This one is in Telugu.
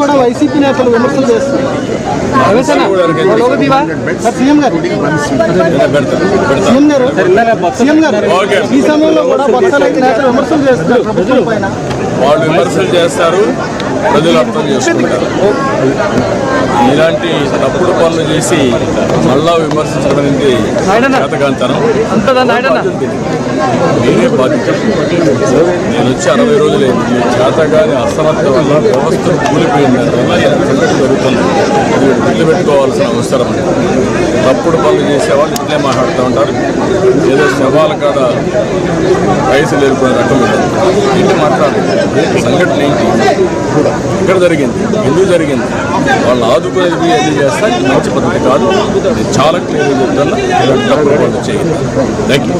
కూడా వైసీపీ నేతలు విమర్శలు చేస్తున్నారు. సార్. సీఎం గారు. సీఎం గారు. సీఎం గారు. ఈ సమయంలో కూడా నేతలు విమర్శలు చేస్తున్నారు ప్రభుత్వం పైన. వాళ్ళు విమర్శలు చేస్తారు ప్రజలు అర్థం చేసుకుంటారు. ఇలాంటి తప్పుడు పనులు చేసి మళ్ళా విమర్శించడం అనేది చేతకాంతనం నేనే బాధ్యత. నేను వచ్చి అరవై రోజులు చేతగాని అసమర్థ వల్ల వ్యవస్థ కూలిపోయింది. సంగతి జరుగుతుంది. అది గుర్తు పెట్టుకోవాల్సిన అవసరం ఉంది. తప్పుడు పనులు చేసేవాళ్ళు ఇట్లే మాట్లాడుతూ ఉంటారు. ఏదో శవాల కాడ వయసు ఏర్పడిన రకం ఇది. ఏంటి మాట్లాడు సంఘటన ఏంటి? ఎక్కడ జరిగింది. ఎందుకు జరిగింది? వాళ్ళు ఆదుకునేది ఏది చేస్తా? మంచి పద్ధతి కాదు. చాలా క్లియర్గా చెప్తున్నా. ఇలాంటి తప్పుడు పనులు చేయండి థ్యాంక్ యూ